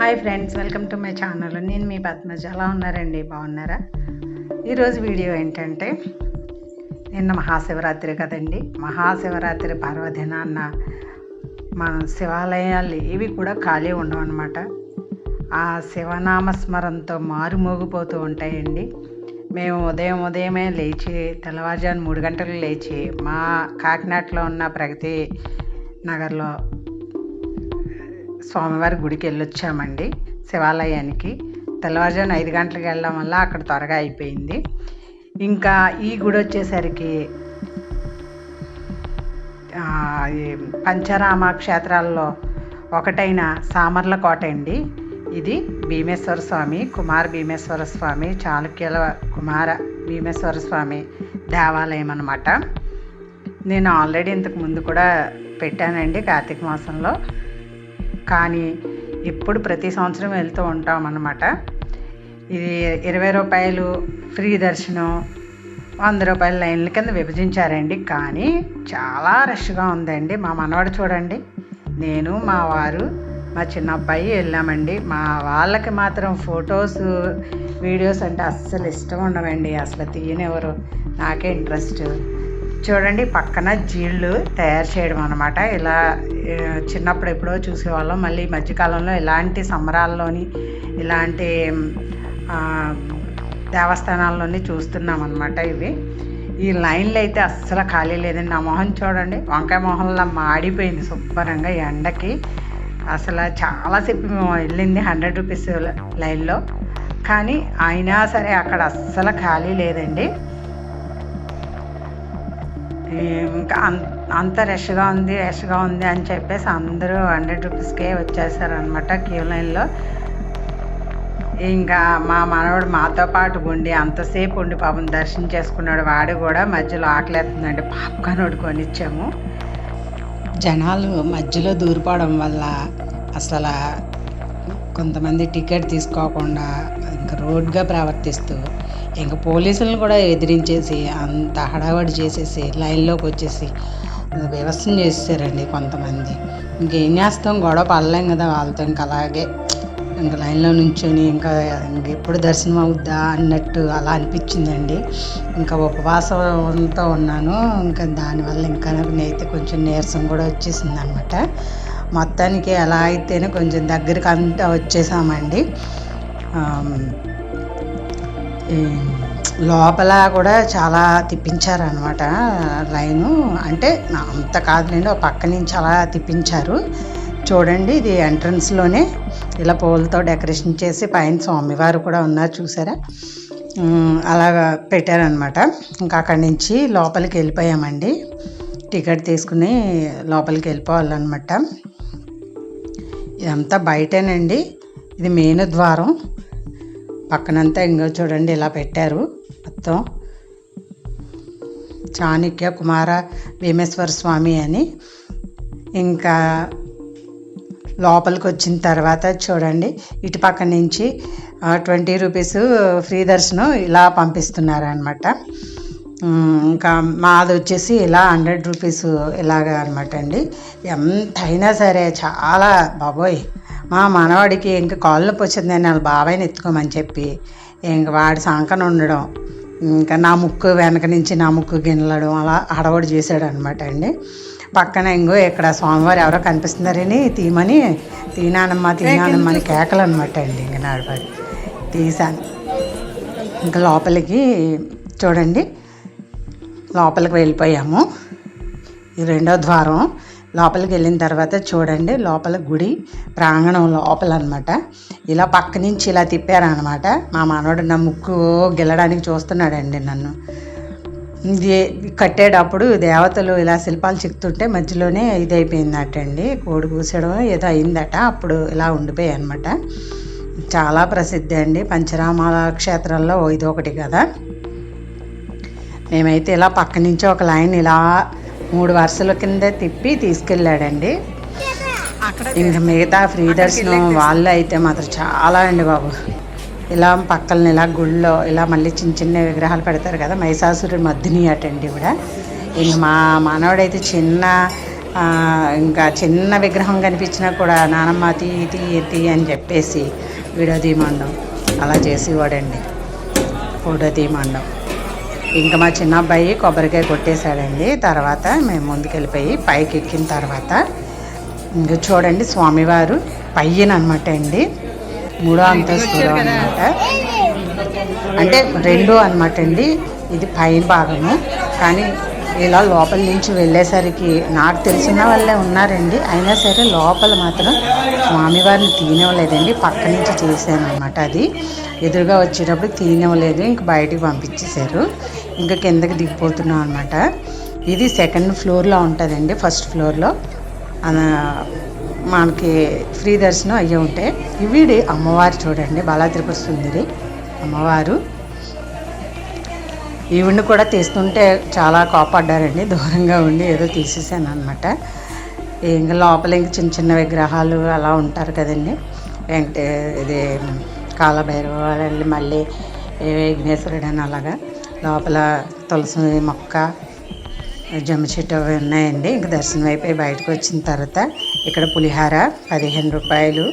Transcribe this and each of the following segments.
Hi friends welcome to my channel. నేను మీ పద్మజ. ఎలా ఉన్నారండి? బాగున్నారా? ఈరోజు వీడియో ఏంటంటే నిన్న మహాశివరాత్రి కదండి. మహాశివరాత్రి పర్వదినాన్న మన శివాలయాలు ఏవి కూడా ఖాళీ ఉండవు అనమాట ఆ శివనామస్మరణతో మారుమోగిపోతూ ఉంటాయండి. మేము ఉదయం ఉదయమే లేచి తెల్లవారుజాము మూడు గంటలకు లేచి మా కాకినాడలో ఉన్న ప్రగతి నగర్లో స్వామివారి గుడికి వెళ్ళొచ్చామండి శివాలయానికి. తెల్లవారుజామున ఐదు గంటలకు వెళ్ళడం వల్ల అక్కడ త్వరగా అయిపోయింది. ఇంకా ఈ గుడి వచ్చేసరికి పంచరామ క్షేత్రాల్లో ఒకటైన సామర్ల కోట అండి. ఇది భీమేశ్వర స్వామి కుమార భీమేశ్వర స్వామి చాళుక్యుల కుమార భీమేశ్వర స్వామి దేవాలయం అనమాట నేను ఆల్రెడీ ఇంతకు ముందు కూడా పెట్టానండి కార్తీక మాసంలో. కానీ ఇప్పుడు ప్రతి సంవత్సరం వెళ్తూ ఉంటాం అన్నమాట. ఇది ఇరవై రూపాయలు ఫ్రీ దర్శనం వంద రూపాయల లైన్ల కింద విభజించారండి. కానీ చాలా రష్గా ఉందండి. మా మనవాడు చూడండి నేను మా వారు మా చిన్న అబ్బాయి వెళ్ళామండి. మా వాళ్ళకి మాత్రం ఫొటోస్ వీడియోస్ అంటే అస్సలు ఇష్టం ఉండవండి. అసలు తీయనివ్వరు. నాకే ఇంట్రెస్ట్. చూడండి పక్కన జీళ్ళు తయారు చేయడం అనమాట ఇలా చిన్నప్పుడు ఎప్పుడో చూసేవాళ్ళం. మళ్ళీ ఈ మధ్యకాలంలో ఇలాంటి సంబరాల్లోని ఇలాంటి దేవస్థానాల్లోని చూస్తున్నాం అనమాట ఇవి. ఈ లైన్లు అయితే అస్సలు ఖాళీ లేదండి. నా మొహం చూడండి వంకాయ మొహంలా మాడిపోయింది శుభ్రంగా ఎండకి. అసలు చాలాసేపు మేము వెళ్ళింది హండ్రెడ్ రూపీస్ లైన్లో. కానీ అయినా సరే అక్కడ అస్సలు ఖాళీ లేదండి. ఇంకా అంత రష్గా ఉంది రష్గా ఉంది అని చెప్పేసి అందరూ హండ్రెడ్ రూపీస్కే వచ్చేసారనమాట క్యూ లైన్లో ఇంకా మా మనవడు మాతో పాటు ఉండి అంతసేపు ఉండి పాపం దర్శనం చేసుకున్నాడు వాడు కూడా మధ్యలో ఆకలేస్తుందండి పాప్కార్న్ వండుకొని జనాలు మధ్యలో దూరిపోవడం వల్ల అసలు కొంతమంది టికెట్ తీసుకోకుండా ఇంకా రోడ్గా ప్రవర్తిస్తూ ఇంకా పోలీసులను కూడా ఎదిరించేసి అంత హడావడి చేసేసి లైన్లోకి వచ్చేసి వ్యవస్థను చేసేసారండి కొంతమంది. ఇంకేం చేస్తాం? గొడవ పడలేం కదా వాళ్ళతో ఇంకా అలాగే. ఇంకా లైన్లో నుంచొని ఇంకా ఇంకెప్పుడు దర్శనం అవుద్దా అన్నట్టు అలా అనిపించిందండి. ఇంకా ఉపవాసంతో ఉన్నాను. ఇంకా దానివల్ల ఇంకా నాకు నేనైతే కొంచెం నీరసం కూడా వచ్చేసింది అనమాట మొత్తానికి ఎలా అయితేనే కొంచెం దగ్గరికి అంతా వచ్చేసామండి లోపల కూడా చాలా తిప్పించారనమాట లైను. అంటే అంత కాదులేండి ఒక పక్క నుంచి అలా తిప్పించారు. చూడండి ఇది ఎంట్రన్స్లోనే ఇలా పూలతో డెకరేషన్ చేసి పైన స్వామివారు కూడా ఉన్నారు చూసారా? అలాగా పెట్టారనమాట ఇంకా అక్కడి నుంచి లోపలికి వెళ్ళిపోయామండి. టికెట్ తీసుకుని లోపలికి వెళ్ళిపోవాలన్నమాట. ఇదంతా బయటేనండి. ఇది మెయిన్ ద్వారం. పక్కనంతా ఇంకో చూడండి ఇలా పెట్టారు మొత్తం. చాణక్య కుమార భీమేశ్వర స్వామి అని. ఇంకా లోపలికి వచ్చిన తర్వాత చూడండి ఇటు పక్క నుంచి ట్వంటీ రూపీస్ ఫ్రీ దర్శనం ఇలా పంపిస్తున్నారు అనమాట ఇంకా మాది వచ్చేసి ఇలా హండ్రెడ్ రూపీస్ ఇలాగా అనమాట అండి. ఎంతైనా సరే చాలా బాబోయ్. మా మనవాడికి ఇంక కాళ్ళు నొప్పి వచ్చింది నేను వాళ్ళ బాబాయ్ని ఎత్తుకోమని చెప్పి ఇంక వాడి సంకన ఉండడం ఇంకా నా ముక్కు వెనక నుంచి నా ముక్కు గిన్నెలడం అలా హడవడి చేశాడు అనమాట అండి. పక్కన ఇంకో ఇక్కడ స్వామివారు ఎవరో కనిపిస్తున్నారని తీమని తీనానమ్మ తీనానమ్మ అని కేకలు అనమాట అండి ఇంక నాడిపడి తీసాను ఇంకా లోపలికి చూడండి లోపలికి వెళ్ళిపోయాము. ఇది రెండో ద్వారం లోపలికి వెళ్ళిన తర్వాత చూడండి లోపల గుడి ప్రాంగణం లోపల అనమాట ఇలా పక్క నుంచి ఇలా తిప్పారనమాట. మా మనవడు నా ముక్కు గిల్లడానికి చూస్తున్నాడండి నన్ను. ఇది కట్టేటప్పుడు దేవతలు ఇలా శిల్పాలు చిక్కుతుంటే మధ్యలోనే ఇది అయిపోయిందటండి కోడి కూసడం ఏదో అయిందట అప్పుడు ఇలా ఉండిపోయాయి అనమాట చాలా ప్రసిద్ధి అండి పంచరామాల క్షేత్రంలో ఇది ఒకటి కదా. మేమైతే ఇలా పక్క నుంచి ఒక లైన్ ఇలా మూడు వరుసల కింద తిప్పి తీసుకెళ్ళాడండి. ఇంకా మిగతా ఫ్రీ దర్శనం వాళ్ళు అయితే మాత్రం చాలా అండి బాబు. ఇలా పక్కన ఇలా గుళ్ళో ఇలా మళ్ళీ చిన్న చిన్న విగ్రహాలు పెడతారు కదా మైసాసురుడి మధ్యని అటండి కూడా. ఇంక మా మనవడైతే చిన్న ఇంకా చిన్న విగ్రహం కనిపించినా కూడా నానమ్మ తీ తీ తీ అని చెప్పేసి వీడియో తీయమండం అలా చేసేవాడండి. ఫోటో తీయమండం ఇంకా మా చిన్న అబ్బాయి కొబ్బరికాయ కొట్టేశాడండి. తర్వాత మేము ముందుకెళ్ళిపోయి పైకి ఎక్కిన తర్వాత ఇంక చూడండి స్వామివారు పయ్యన అనమాట అండి. మూడో అంతస్తులో అనమాట అంటే రెండో అనమాట అండి. ఇది పైన భాగము. కానీ ఇలా లోపల నుంచి వెళ్ళేసరికి నాకు తెలిసిన వాళ్ళే ఉన్నారండి. అయినా సరే లోపల మాత్రం స్వామివారిని తీయనివ్వలేదండి పక్క నుంచి చేశాను అనమాట అది. ఎదురుగా వచ్చేటప్పుడు తీయనివ్వలేదు ఇంక బయటికి పంపించేశారు. ఇంకా కిందకి దిగిపోతున్నాం అనమాట ఇది సెకండ్ ఫ్లోర్లో ఉంటుందండి ఫస్ట్ ఫ్లోర్లో మనకి ఫ్రీ దర్శనం అయ్యి ఉంటాయి ఇవిడి అమ్మవారు చూడండి బాలా తిరుపతి సుందరి అమ్మవారు. ఈవిడిని కూడా తీస్తుంటే చాలా కోపడ్డారండి దూరంగా ఉండి ఏదో తీసేసాను అనమాట ఇంకా లోపల ఇంక చిన్న చిన్న విగ్రహాలు అలా ఉంటారు కదండి. వెంకటే ఇది కాలభైరవ మళ్ళీ ఏ విఘ్నేశ్వరుడు అని అలాగా. లోపల తులసి మొక్క జమ్మి చెట్టు అవి ఉన్నాయండి. ఇంక దర్శనం అయిపోయి బయటకు వచ్చిన తర్వాత ఇక్కడ పులిహార పదిహేను రూపాయలు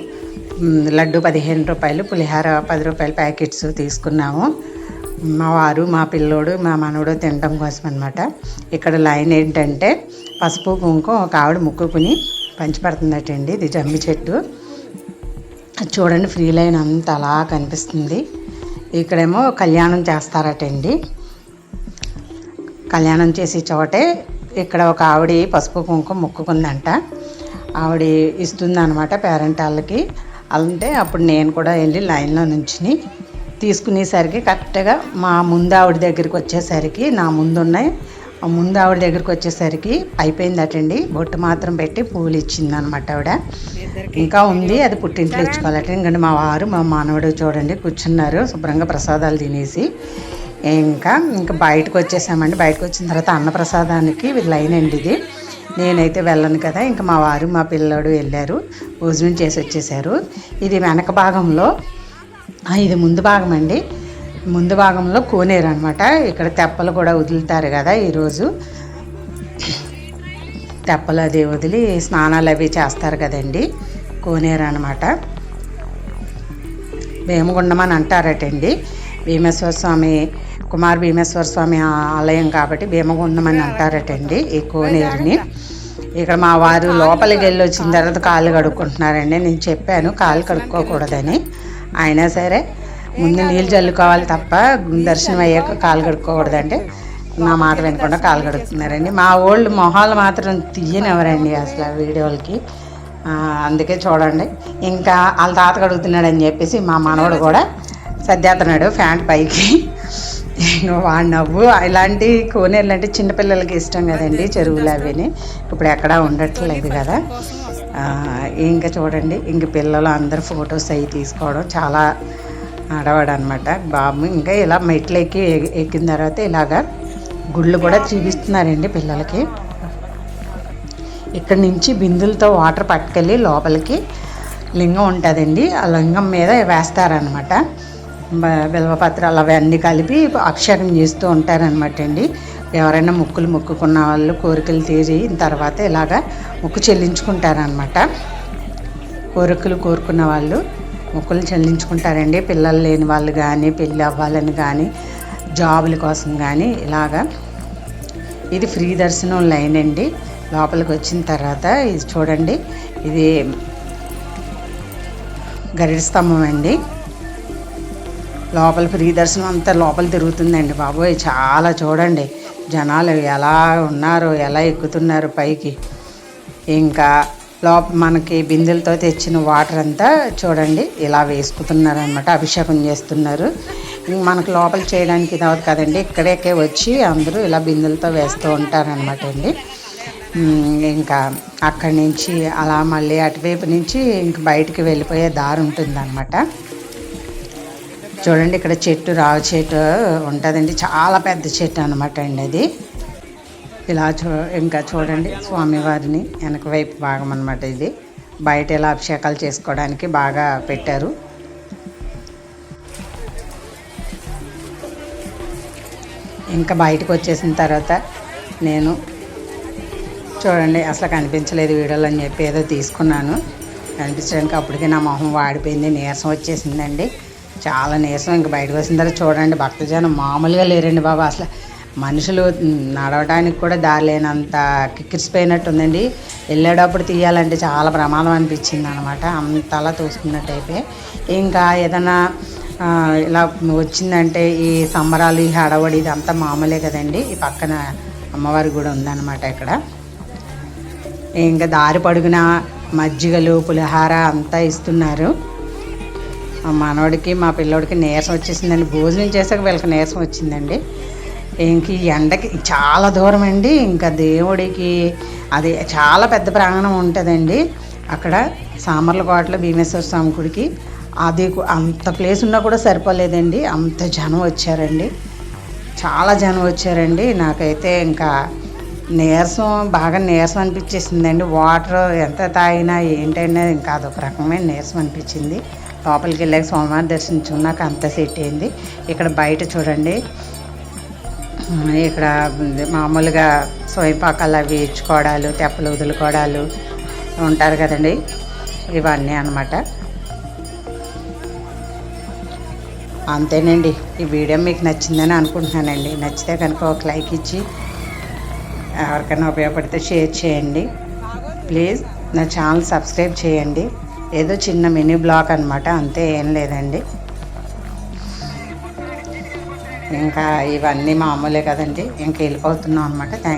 లడ్డు పదిహేను రూపాయలు పులిహార పది రూపాయల ప్యాకెట్స్ తీసుకున్నాము. మా వారు మా పిల్లోడు మా మనవడు తినడం కోసం అనమాట ఇక్కడ లైన్ ఏంటంటే పసుపు కుంకుమ ఒక ఆవిడ ముక్కుకుని పంచిపెడుతుందటండి ఇది జమ్మి చెట్టు. అది చూడండి ఫ్రీ లైన్ అంతా అలా కనిపిస్తుంది. ఇక్కడేమో కళ్యాణం చేస్తారటండి. కళ్యాణం చేసే చోటే ఇక్కడ ఒక ఆవిడ పసుపు కుంకుమ మొక్కుకుందంట. ఆవిడ ఇస్తుంది అనమాట పేరెంట్ వాళ్ళకి. అంటే అప్పుడు నేను కూడా వెళ్ళి లైన్లో నుంచుని తీసుకునేసరికి కరెక్ట్గా మా ముందు ఆవిడ దగ్గరికి వచ్చేసరికి నా ముందు ఉన్నాయి ముందు ఆవిడ దగ్గరికి వచ్చేసరికి అయిపోయిందటండి. బొట్టు మాత్రం పెట్టి పూలు ఇచ్చింది అనమాట ఆవిడ ఇంకా ఉంది అది పుట్టింట్లో ఇచ్చుకోవాలట. ఎందుకంటే మా వారు మా మానవుడు చూడండి కూర్చున్నారు శుభ్రంగా ప్రసాదాలు తినేసి. ఇంకా ఇంకా బయటకు వచ్చేసామండి. బయటకు వచ్చిన తర్వాత అన్నప్రసాదానికి లైన్ అండి ఇది. నేనైతే వెళ్ళను కదా ఇంకా మా వారు మా పిల్లోడు వెళ్ళారు భోజనం చేసి వచ్చేసారు. ఇది వెనక భాగంలో ఇది ముందు భాగం అండి ముందు భాగంలో కోనేరు అనమాట ఇక్కడ తెప్పలు కూడా వదులుతారు కదా ఈరోజు. తెప్పలు అది వదిలి స్నానాలు అవి చేస్తారు కదండి. కోనేరు అనమాట భీమగుండం అని అంటారటండి. భీమేశ్వర స్వామి కుమార్ భీమేశ్వర స్వామి ఆలయం కాబట్టి భీమగుండం అని అంటారటండి ఈ కోనేరుని. ఇక్కడ మా వారు లోపలికి వెళ్ళి వచ్చిన తర్వాత కాళ్ళు కడుక్కుంటున్నారండి. నేను చెప్పాను కాళ్ళు కడుక్కోకూడదని. అయినా సరే ముందు నీళ్ళు చల్లుకోవాలి తప్ప దర్శనం అయ్యాక కాళ్ళు కడుక్కోకూడదంటే నా మాట వినకుండా కాళ్ళు కడుక్కున్నారండి. మా వాళ్ళు మొహాలు మాత్రం తీయనివ్వరండి అసలు వీడియోలకి? అందుకే చూడండి. ఇంకా వాళ్ళ తాత కడుగుతున్నాడు అని చెప్పేసి మా మనవడు కూడా సర్దేస్తున్నాడు ఫ్యాంట్ పైకి. వాడి నవ్వు. ఇలాంటి కోనేరులు అంటే చిన్నపిల్లలకి ఇష్టం కదండి చెరువులు అవిని. ఇప్పుడు ఎక్కడా ఉండట్లేదు కదా. ఇంకా చూడండి. ఇంక పిల్లలు అందరు ఫొటోస్ అవి తీసుకోవడం చాలా ఆడవాడు అనమాట బాబు ఇంకా ఇలా మెట్లు ఎక్కి ఎక్కిన తర్వాత ఇలాగా గుళ్ళు కూడా చూపిస్తున్నారండి పిల్లలకి. ఇక్కడ నుంచి బిందులతో వాటర్ పట్టుకెళ్ళి లోపలికి లింగం ఉంటుందండి. ఆ లింగం మీద వేస్తారనమాట బిల్వపత్రాలు అవన్నీ కలిపి అక్షరం చేస్తూ ఉంటారనమాట అండి. ఎవరైనా ముక్కులు మొక్కుకున్న వాళ్ళు కోరికలు తీరిన తర్వాత ఇలాగా ముక్కు చెల్లించుకుంటారనమాట కోరికలు కోరుకున్న వాళ్ళు మొక్కులు చెల్లించుకుంటారండి. పిల్లలు లేని వాళ్ళు కానీ పెళ్ళి అవ్వాలని కానీ జాబుల కోసం కానీ ఇలాగా. ఇది ఫ్రీ దర్శనం లైన్ అండి. లోపలికి వచ్చిన తర్వాత ఇది చూడండి. ఇది గరిడ స్తంభం అండి. లోపల ఫ్రీ దర్శనం అంతా లోపల తిరుగుతుందండి బాబోయ్. చాలా చూడండి. జనాలు ఎలా ఉన్నారో ఎలా ఎక్కుతున్నారు పైకి. ఇంకా లోప మనకి బిందెలతో తెచ్చిన వాటర్ అంతా చూడండి ఇలా వేసుకుతున్నారు అనమాట అభిషేకం చేస్తున్నారు. మనకు లోపల చేయడానికి ఇది అవ్వదు కదండి ఇక్కడేకే వచ్చి అందరూ ఇలా బిందెలతో వేస్తూ ఉంటారనమాట అండి. ఇంకా అక్కడి నుంచి అలా మళ్ళీ అటువైపు నుంచి ఇంక బయటికి వెళ్ళిపోయే దారి ఉంటుందన్నమాట. చూడండి ఇక్కడ చెట్టు రావి చెట్టు ఉంటుందండి చాలా పెద్ద చెట్టు అనమాట అండి అది. ఇలా చూ ఇంకా చూడండి స్వామివారిని వెనక వైపు భాగం అనమాట ఇది. బయట ఇలా అభిషేకాలు చేసుకోవడానికి బాగా పెట్టారు. ఇంకా బయటకు వచ్చేసిన తర్వాత నేను చూడండి అసలు కనిపించలేదు వీడియోలు అని చెప్పి ఏదో తీసుకున్నాను. కనిపించడానికి అప్పటికే నా మొహం వాడిపోయింది నీరసం వచ్చేసిందండి. చాలా నీరసం. ఇంకా బయటకు వచ్చిన తర్వాత చూడండి భక్తజనం మామూలుగా లేరండి బాబు అసలు. మనుషులు నడవడానికి కూడా దారి లేనంత కిక్కిరిసిపోయినట్టు ఉందండి వెళ్ళేటప్పుడు తీయాలంటే చాలా ప్రమాదం అనిపించింది అనమాట అంతలా తోసుకున్నట్టు ఇంకా ఏదైనా ఇలా వచ్చిందంటే ఈ సంబరాలు ఈ హడవడి ఇదంతా మామూలే కదండి. ఈ పక్కన అమ్మవారి కూడా ఉందన్నమాట ఇక్కడ. ఇంకా దారి పొడుగున మజ్జిగలు పులిహార అంతా ఇస్తున్నారు. మా మనవడికి మా పిల్లోడికి నీరసం వచ్చేసిందండి. భోజనం చేసాక వీళ్ళకి నీరసం వచ్చిందండి. ఇంక ఈ ఎండకి చాలా దూరం అండి ఇంకా దేవుడికి అది చాలా పెద్ద ప్రాంగణం ఉంటుందండి. అక్కడ సామర్లకోటలో భీమేశ్వర స్వామి గుడికి. అది అంత ప్లేస్ ఉన్నా కూడా సరిపోలేదండి. అంత జనం వచ్చారండి. చాలా జనం వచ్చారండి. నాకైతే ఇంకా నీరసం బాగా నీరసం అనిపించేసిందండి. వాటర్ ఎంత తాగినా ఏంటైనా ఇంకా అదొక రకమైన నీరసం అనిపించింది. లోపలికి వెళ్ళాక సోమవారం దర్శించుకున్నాక అంత సెట్ అయింది. ఇక్కడ బయట చూడండి. ఇక్కడ మామూలుగా స్వయంపాకాలు అవి ఇచ్చుకోవడాలు తెప్పలు వదులుకోవడాలు ఉంటారు కదండి. ఇవన్నీ అన్నమాట. అంతేనండి. ఈ వీడియో మీకు నచ్చిందని అనుకుంటున్నానండి. నచ్చితే కనుక ఒక లైక్ ఇచ్చి ఎవరికైనా ఉపయోగపడితే షేర్ చేయండి. ప్లీజ్ నా ఛానల్ సబ్స్క్రైబ్ చేయండి. ఏదో చిన్న మినీ బ్లాగ్ అనమాట అంతే ఏం లేదండి. ఇంకా ఇవన్నీ మామూలే కదండి. ఇంకా వెళ్ళిపోతున్నాం అనమాట థ్యాంక్